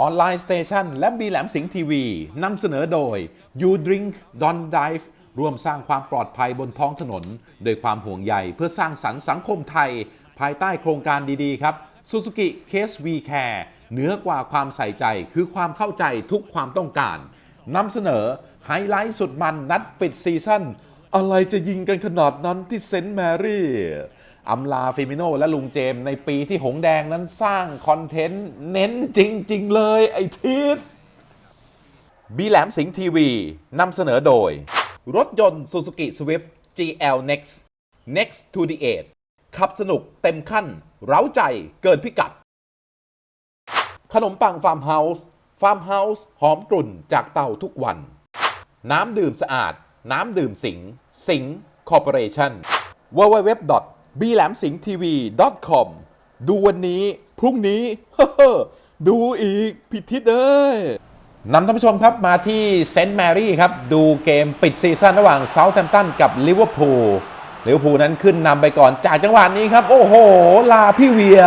ออนไลน์สเตชันและบีแหลมสิงห์ทีวีนำเสนอโดย You Drink Don't Dive ร่วมสร้างความปลอดภัยบนท้องถนน โดยความห่วงใยเพื่อสร้างสรรค์สังคมไทย ภายใต้โครงการดีๆ ครับ Suzuki Case We Care เหนือกว่าความใส่ใจคือความเข้าใจทุกความต้องการนำเสนอไฮไลท์สุดมันนัดปิดซีซั่นอะไรจะยิงกันขนาดนั้นที่เซนต์แมรี่ อำลาฟิมิโนและลุงเจมในปีที่หงแดงนั้นสร้างคอนเทนต์เน้นจริง ๆ เลยไอ้ทิศบีแหลมสิงห์ทีวีนำเสนอโดย รถยนต์ Suzuki Swift GL Next Next to the Edge ขับสนุกเต็มขั้น เร้าใจเกินพิกัด ขนมปังฟาร์มเฮาส์ฟาร์มเฮาส์หอมกลุ่นจากเตาทุกวัน น้ำดื่มสะอาด น้ำดื่มสิง สิงคอร์ปอเรชั่น www b l a m s i n g t v com ดูวันนี้พรุ่งนี้ ดูอีกพิดทิศเอ้ยนำท่านผู้ชมครับมาที่เซนต์แมรี่ครับ ดูเกมปิดซีซั่นระหว่างเซาท์แ m ม t ตันกับลิเวอร์พูลลิเวอร์พูลนั้นขึ้นนำไปก่อนจากจังหวะนี้ครับ โอ้โห ลาพี่เวีย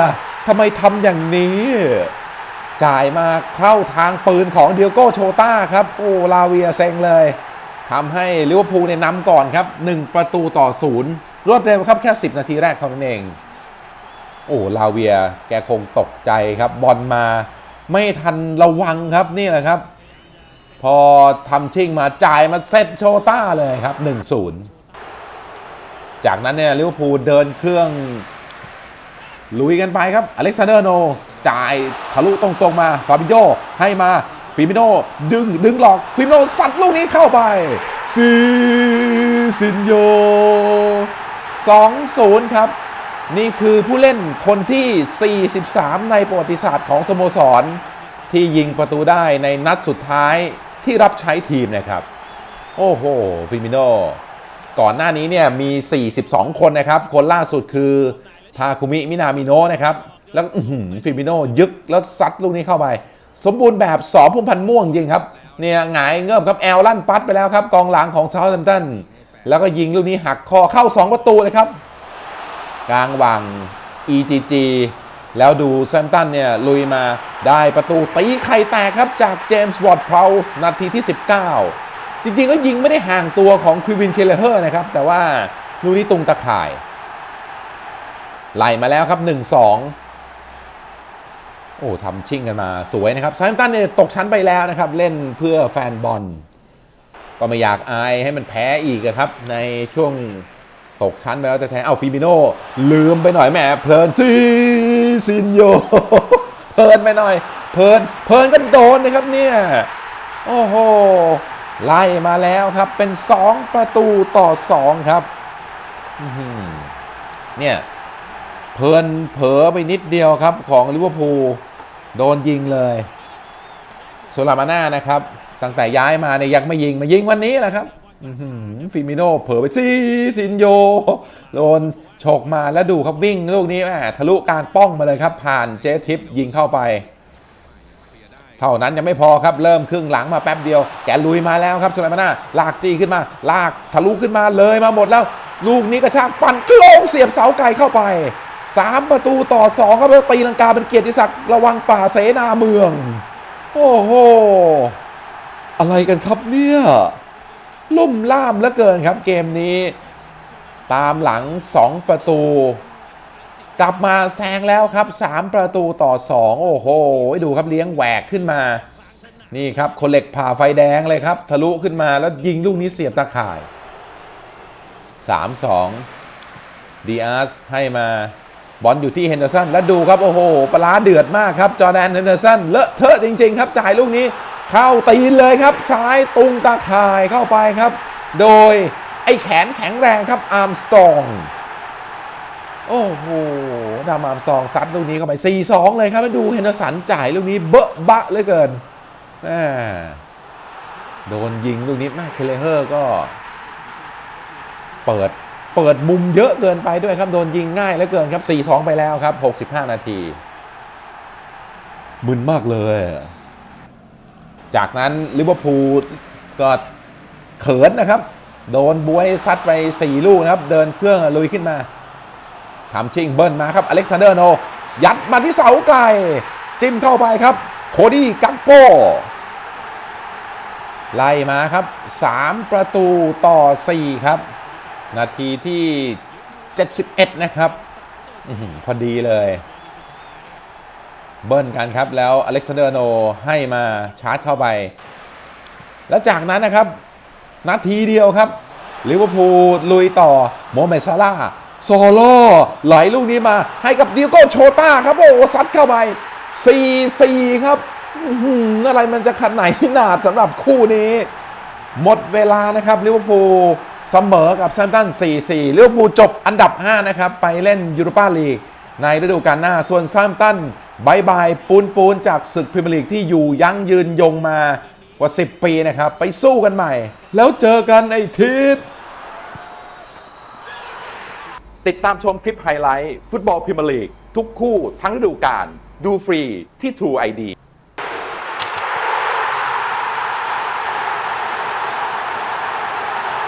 ทำไมทำอย่างนี้ จ่ายมาเข้าทางปืนของเดียโก้โชต้าครับ โอ้ลาเวียเซ็งเลยทำให้ลิเวอร์พูลในยนำก่อนครับ 1 ประตูต่อศูนย์ รวดเร็วครับแค่ 10 นาทีแรกเท่านั้นเอง โอ้ลาเวียแกคงตกใจครับ บอลมาไม่ทันระวังครับนี่แหละครับ พอทำชิ่งมาจ่ายมาเซตโชต้าเลยครับ 1-0 จากนั้นเนี่ยลิเวอร์พูลเดินเครื่องลุยกันไปครับ อเล็กซานเดอร์โน จ่ายทะลุตรงๆมา ฟาบิโยให้มาฟิมิโนดึง ดึงหลอก ฟิมิโนสัตว์ลูกนี้เข้าไปซีซินโย 2-0 ครับ นี่คือผู้เล่นคนที่ 43 ในประวัติศาสตร์ของสโมสร ที่ยิงประตูได้ในนัดสุดท้ายที่รับใช้ทีมนะครับ โอ้โหฟิมิโนก่อนหน้านี้เนี่ยมี 42 คนนะครับ คนล่าสุดคือทาคุมิ มินามิโนะนะครับ แล้วฟิมิโนยึกแล้วซัดลูกนี้เข้าไป สมบูรณ์แบบสอพุ่มพันธ์ม่วงจริงครับ เนี่ยหงายเงิบครับแอลลั่นปัดไปแล้วครับ กองหลังของเซาท์แ m ม t ตัน แล้วก็ยิงลูกนี้หักคอเข้า 2 ประตูเลยครับ กลางวัง EGG แล้วดูแซมตันเนี่ย ลุยมาได้ประตูตีไข่แตกครับจากเจมส์วอร์ดพาวส์นาทีที่ 19 จริงๆ ก็ยิงไม่ได้ห่างตัวของควิวินเคเลเฮอร์นะครับ แต่ว่าลูกนี้ตุงตะข่าย ไหลมาแล้วครับ 1-2 โอ้ทำชิ่งกันมาสวยนะครับแซมตันเนี่ยตกชั้นไปแล้วนะครับ เล่นเพื่อแฟนบอล ก็ไม่อยากอายให้มันแพ้อีกอะครับ ในช่วงตกชั้นไปแล้วแต่แท้เอาฟิมิโนลืมไปหน่อยแหมเพลินที่ซินโยเพลินไปหน่อย เพลินเพลินก็โดนนะครับเนี่ยโอ้โหไล่มาแล้วครับเป็น 2 ประตูต่อ 2 ครับเนี่ยเพลินเผลอไปนิดเดียวครับของลิเวอร์พูลโดนยิงเลยโซลามาน่านะครับ ตั้งแต่ย้ายมาเนี่ยยังไม่ยิงมายิงวันนี้แหละครับฟิมิโนเผลอไปซีซินโยโดนฉกมาแล้วดูครับวิ่งลูกนี้แหมทะลุกลางป้องมาเลยครับ ผ่านเจทิปยิงเข้าไป เท่านั้นยังไม่พอครับเริ่มครึ่งหลังมาแป๊บเดียว แกลุยมาแล้วครับสไลมาน่าลากจีขึ้นมา ลากทะลุขึ้นมาเลยมาหมดแล้ว ลูกนี้กระชากปั่นโคลงเสียบเสาไกลเข้าไป 3 ประตูต่อ 2 ครับแล้วตีลังกาเป็นเกียรติศักดิ์ระวังป่าเสนาเมือง โอ้โห อะไรกันครับเนี่ยลุ่มล่ามเหลือเกินครับเกมนี้ ตามหลัง 2 ประตู กลับมาแซงแล้วครับ 3 ประตูต่อ 2 โอ้โห ดูครับเลี้ยงแหวกขึ้นมา นี่ครับคนเหล็กผ่าไฟแดงเลยครับ ทะลุขึ้นมาแล้วยิงลูกนี้เสียบตะข่าย 3-2ดีอาร์สให้มาบอลอยู่ที่เฮนเดอร์สันแล้วดูครับ โอ้โหปลาเดือดมากครับ จอแดนเฮนเดอร์สันเลอะเทอะจริง ๆ ครับ จ่ายลูกนี้ เข้าตีนเลยครับ ซ้ายตุงตาข่ายเข้าไปครับ โดยไอ้แขนแข็งแรงครับอาร์มสตรองโอ้โหดามอาร์มสตรองซัดลูกนี้เข้าไป 4-2 เลยครับไปดูเฮนเดอร์สันจ่ายลูกนี้เบอะบะเลือเกินโดนยิงลูกนี้แม่เคเลเฮอร์ก็ เปิดเปิดมุมเยอะเกินไปด้วยครับ โดนยิงง่ายเหลือเกินครับ 4-2 ไปแล้วครับ 65 นาที มึนมากเลย จากนั้นลิเวอร์พูลก็เขินนะครับ โดนบวยซัดไป 4 ลูกนะครับ เดินเครื่องลุยขึ้นมาทำชิงเบิ้ลมาครับอเล็กซานเดอร์โน ยัดมาที่เสาไกล จิ้มเข้าไปครับ โคดี้กักโปไล่มาครับ 3 ประตูต่อ 4 ครับ นาทีที่ 71 นะครับอพอดีเลย เบิ้ลกันครับ แล้วอเล็กซานเดอร์โนให้มาชาร์จเข้าไป แล้วจากนั้นนะครับ นาทีเดียวครับลิเวอร์พูลลุยต่อโมเมซาร่าโซโล่ไหลลูกนี้มาให้กับดิโก้โชต้าครับ โอ้ซัดเข้าไป 4-4 ครับอื้อะไรมันจะขนาดหนาดสำหรับคู่นี้ หมดเวลานะครับลิเวอร์พูลเสมอกับแซมตัน 4-4ลิเวอร์พูลจบอันดับ 5 นะครับ ไปเล่นยูโรปาลีก ในฤดูกาลหน้าส่วนแซมตันบายบายปูนปูนจากศึกพรีเมียร์ลีกที่อยู่ยั้งยืนยงมากว่า 10 ปีนะครับ ไปสู้กันใหม่ แล้วเจอกันไอ้ทิศติดตามชมคลิปไฮไลท์ ฟุตบอลพรีเมียร์ลีก ทุกคู่ทั้งฤดูกาลดูฟรีที่ True ID